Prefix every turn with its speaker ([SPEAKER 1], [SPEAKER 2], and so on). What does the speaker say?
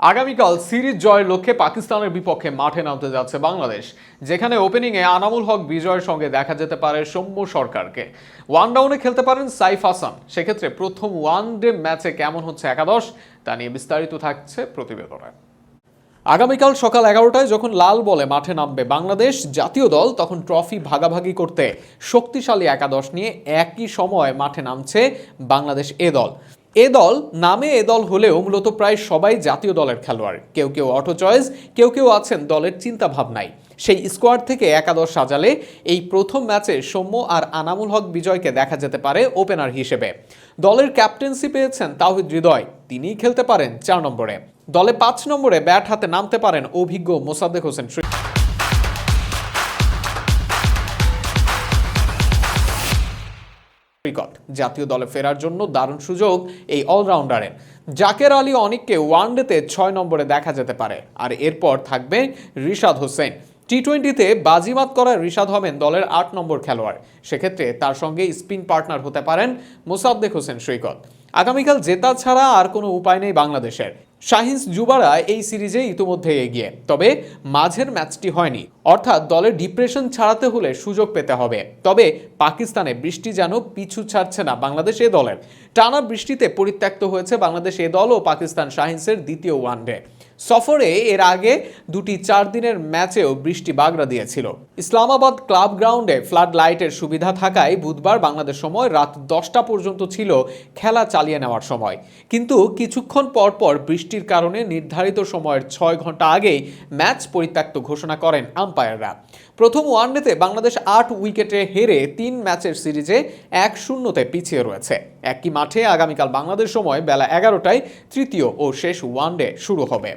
[SPEAKER 1] আগামীকাল সিরিজ জয়ের লক্ষ্যে পাকিস্তানের বিপক্ষে মাঠে নামতে যাচ্ছে বাংলাদেশ, যেখানে ওপেনিংয়ে আনামুল হক বিজয়ের সঙ্গে দেখা যেতে পারে সৌম্য সরকারকে। ওয়ান ডাউনে খেলতে পারেন সাইফ হাসান। সেক্ষেত্রে প্রথম ওয়ান ডে ম্যাচে কেমন হচ্ছে একাদশ, তা নিয়ে বিস্তারিত থাকছে প্রতিবেদনে। আগামীকাল সকাল এগারোটায় যখন লাল বলে মাঠে নামবে বাংলাদেশ, জাতীয় দল তখন ট্রফি ভাগাভাগি করতে শক্তিশালী একাদশ নিয়ে একই সময় মাঠে নামছে বাংলাদেশ এ দল। এ দল নামে এ দল হলেও মূলত প্রায় সবাই জাতীয় দলের খেলোয়াড়। কেউ কেউ অটো চয়েস কেউ কেউ আছেন দলের চিন্তা ভাবনায় সেই স্কোয়াড থেকে একাদশ সাজালে এই প্রথম ম্যাচে সৌম্য আর আনামুল হক বিজয়কে দেখা যেতে পারে ওপেনার হিসেবে। দলের ক্যাপ্টেন্সি পেয়েছেন তাহিদ হৃদয়, তিনিই খেলতে পারেন চার নম্বরে। দলে পাঁচ নম্বরে ব্যাট হাতে নামতে পারেন অভিজ্ঞ মোসাদ্দেক হোসেন ক্রিকেট জাতীয় দলে ফেরার জন্য দারুণ সুযোগ এই অলরাউন্ডারের। জাকের আলী অনিককে ওয়ানডেতে ছয় নম্বরে দেখা যেতে পারে। আর এরপর থাকবে রিশাদ হোসেন। টি টোয়েন্টিতে বাজিমাত করা রিশাদ হবেন দলের আট নম্বর খেলোয়াড়। সেক্ষেত্রে তার সঙ্গে স্পিন পার্টনার হতে পারেন মোসাদ্দেক হোসেন সৈকত। আগামীকাল জেতা ছাড়া আর কোনো উপায় নেই বাংলাদেশের। শাহিন্স জুবারা এই সিরিজে ইতিমধ্যে এগিয়ে, তবে মাঝের ম্যাচটি হয়নি। অর্থাৎ দলের ডিপ্রেশন ছাড়াতে হলে সুযোগ পেতে হবে। তবে পাকিস্তানে বৃষ্টি যেন পিছু ছাড়ছে না বাংলাদেশ এ দলের। টানা বৃষ্টিতে পরিত্যক্ত হয়েছে বাংলাদেশ এ দল ও পাকিস্তান শাহিন্সের দ্বিতীয় ওয়ানডে। সফরে এর আগে দুটি চার দিনের ম্যাচেও বৃষ্টি বাগড়া দিয়েছিল। ইসলামাবাদ ক্লাব গ্রাউন্ডে ফ্লাড লাইটের সুবিধা থাকায় বুধবার বাংলাদেশ সময় রাত দশটা পর্যন্ত ছিল খেলা চালিয়ে নেওয়ার সময়। কিন্তু কিছুক্ষণ পর পর বৃষ্টির কারণে নির্ধারিত সময়ের ছয় ঘণ্টা আগেই ম্যাচ পরিত্যক্ত ঘোষণা করেন আম্পায়াররা। প্রথম ওয়ানডেতে বাংলাদেশ আট উইকেটে হেরে তিন ম্যাচের সিরিজে এক শূন্যতে পিছিয়ে রয়েছে। একই মাঠে আগামীকাল বাংলাদেশ সময় বেলা এগারোটায় তৃতীয় ও শেষ ওয়ানডে শুরু হবে।